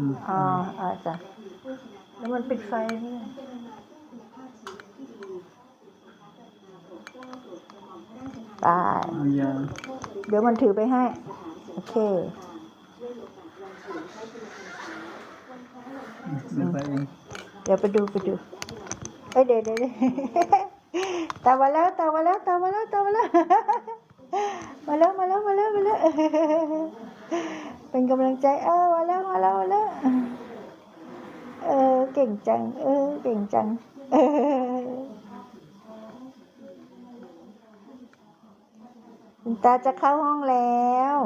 อืมอ๋ออ๋อจ้ะแล้วมันปิดไฟนี่ตายเอายาเดี๋ยวมันถือไปให้ โอเคเดี๋ยวไปเองเดี๋ยวไปดูไปดูเอ้ยเดี๋ยวเดี๋ยวเดี๋ยว ตามมาแล้วตามมาแล้วตามมาแล้วตามมาแล้ว มาแล้วมาแล้วมาแล้วมาแล้ว เป็นกำลังใจเออมาแล้ว มาแล้วมาแล้วเออ เก่งจัง เออ เก่งจัง เออคุณตาจะเข้าห้องแล้ว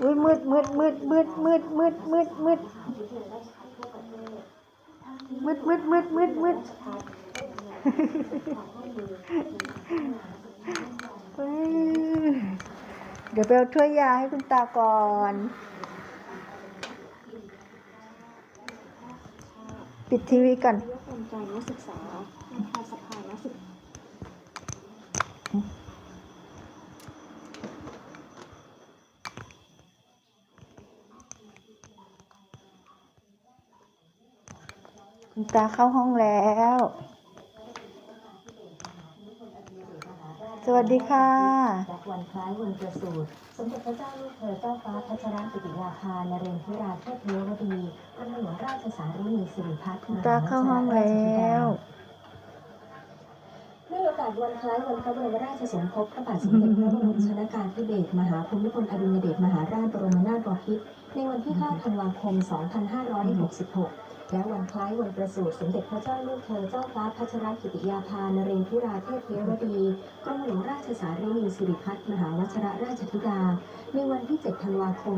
อุ้ยมืดมืดมืดมืดมืดมืดมืดมืดมืดมืดมืดมืดมืดเฮ้ย เดี๋ยวไปเอาถ้วยยาให้คุณตาก่อนปิดทีวีก่อนยกกำใจนักศึกษาประธานสภานักศึกคุณตาเข้าห้องแล้ว สวัสดีค่ะและวันคล้ายวันประสูติสมเด็จพระเจ้าลูกเธอเจ้าฟ้าพัชรกิติยาภานเรนทิราเทพเทวดีกรมหลวงราชสารีสิริพัฒน์คุณตาเข้าห้องแล้วเนื่องในโอกาสวันคล้ายวันพระบรมราชสมภพพระบาทสมเด็จพระบรมชนกาธิเบศรมหาภูมิพลอดุลยเดชมหาราชบรมนาถบพิตรในวันที่ 5 ธันวาคม 2566 และวันคล้ายวันประสูติสมเด็จพระเจ้าลูกเธอเจ้าฟ้าพัชรกิติยาภานเรนทิราเทพเทวดีกรมหลวงราชสารีนีสิริพัฒน์มหาวชิรราชธิดา ในวันที่ 7 ธันวาคม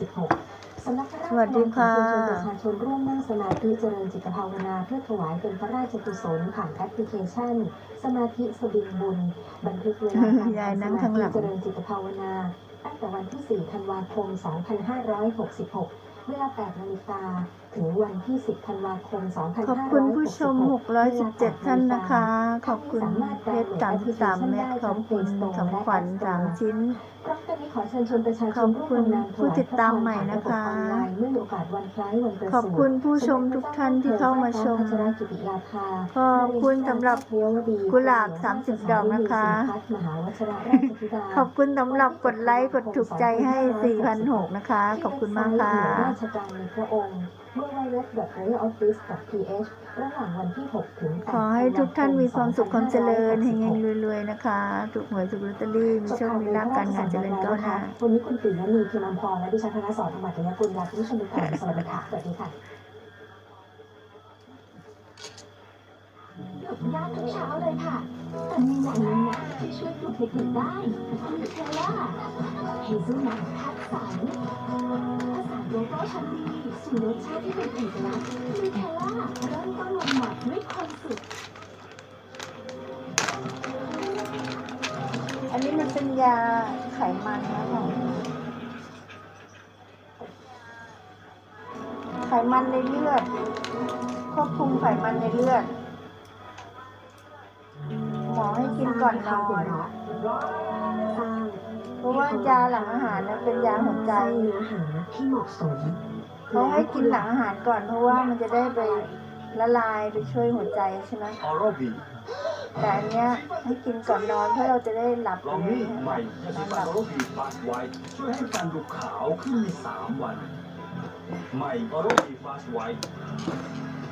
2566สำนักพระราชสวัสดีค่ะวังขอประชาชนร่วมนั่งสมาธิเจริญจิตภาวนาเพื่อถวายเป็นพระราชกุศลผ่านแอปพลิเคชัน สมาธิสบิงบุญบันทึกเวลาการนั่งสข้างหลัมาธิเจริญจิตภาวนาตั้งแต่วันที่ 4 ธันวาคม 2566 เวลา 8 นาฬิกา ถึงวันที่ 10 ธันวาคม 2566ขอบคุณผู้ชม 617 ท่านนะคะ ขอบคุณเพชร33เม็ดขอบคุณสองขวัญ3ชิ้น พร้อมกันนี้ขอเชิญชวนประชาชนขอบคุณผู้ติดตามใหม่นะคะเมื่อมีโอกาสวันคล้ายวันประสูติขอบคุณผู้ชมทุกท่านที่เข้ามาชมพัชรกิติยาภาขอบคุณสำหรับกุหลาบ 30 ดอกนะคะมหาวชิรราชธิดาขอบคุณสำหรับกดไลค์กดถูกใจให้4,600นะคะ ขอบคุณมากค่ะราชการในพระองค์เมื่อไวเว็บ royaloffice.th ระหว่างวันที่ 6 ถึง8ขอให้ทุกท่านมีความสุขความเจริญเฮงๆรวยๆนะคะถูกหวยถูกลอตเตอรี่มีโชคมีลาภการงานเจริญก้าวหน้าวันนี้คุณติ๋มและมีพิมพ์พรและดิฉันธนสรธรรมจยกุลลาคุณผู้ชมทุกท่านสวัสดีค่ะสวัสดีค่ะ หยุดยาทุกเช้าเลยค่ะ แต่มีอย่างหนึงนะที่ช่วยปลุกเด็กๆได้คือเทล่าเฮซุนัทคัดสรรผสานโกโก้ชั้นดีสู่รสชาติที่เป็นเอกลักษณ์คือเทล่าเริ่มต้นวันใหม่ด้วยความสุขอันนี้มันเป็นยาไขมันนะขอไขมันในเลือดควบคุมไขมันในเลือด อให้กินก่อนนอนสร้างเพราะว่ายาหลังอาหารนะเป็นยาหัวใจสร้างเนื้อหาที่เหมาะสมเขาให้กินหลังอาหารก่อนเพราะว่ามันจะได้ไปละลายไปช่วยหัวใจใช่ไหมออโรบีแต่อันเนี้ยให้กินก่อนนอนเพื่อเราจะได้หลับลองเลยนี่ใหม่ยาสีฟันออโรบีฟาสไวท์ช่วยให้ฟันดูขาวขึ้นในสามวัน ใหม่ออโรบีฟาสไวท์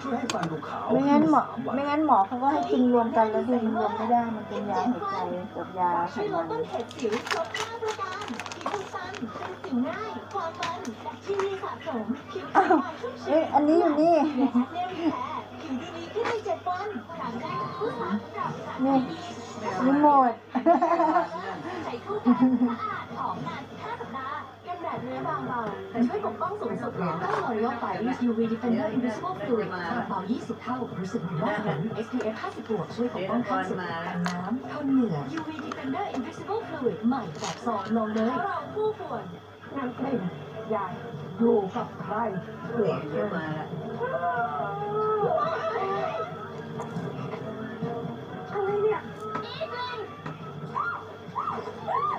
ช่วยให้ฟันดูขาวไม่งั้นหมอขึ้ใสามวันไม่งั้นหมอเขาก็ให้กินรวมกันแล้วดูมันรวมไม่ได้มันเป็นยาหัวใจกับยาไขช่วยลมัดนต้นเหตุสิวครบ5ประการผิวสั้นเป็นสิวง่าย ความมันแบคทีเรียสะสมผิวขาวชุ่มชื้เอ้ยอันนี้อยู่นี่และแอคเนรีแพ้ผิวดูดีขึ้นใน7วันครั้งแรกผู้สาวปรับสารนี่ รีโมทใช้คู่กัน แต่ช่วยปกป้องสูงสุดแล้องรอยย่อไป UV Defender Invisible Fluid ซาลเปา20 เท่ารู้สึกดีมาหนัย SPF 50บวกช่วยปกป้องข้าศึกกันน้ำทนเหนื่อย UV Defender Invisible Fluid ใหม่แบบสอดลองเลยเราผู้ป่วยนักเล่นยายอยู่กับใครเกิดขึ้มาอะไรเนี่ย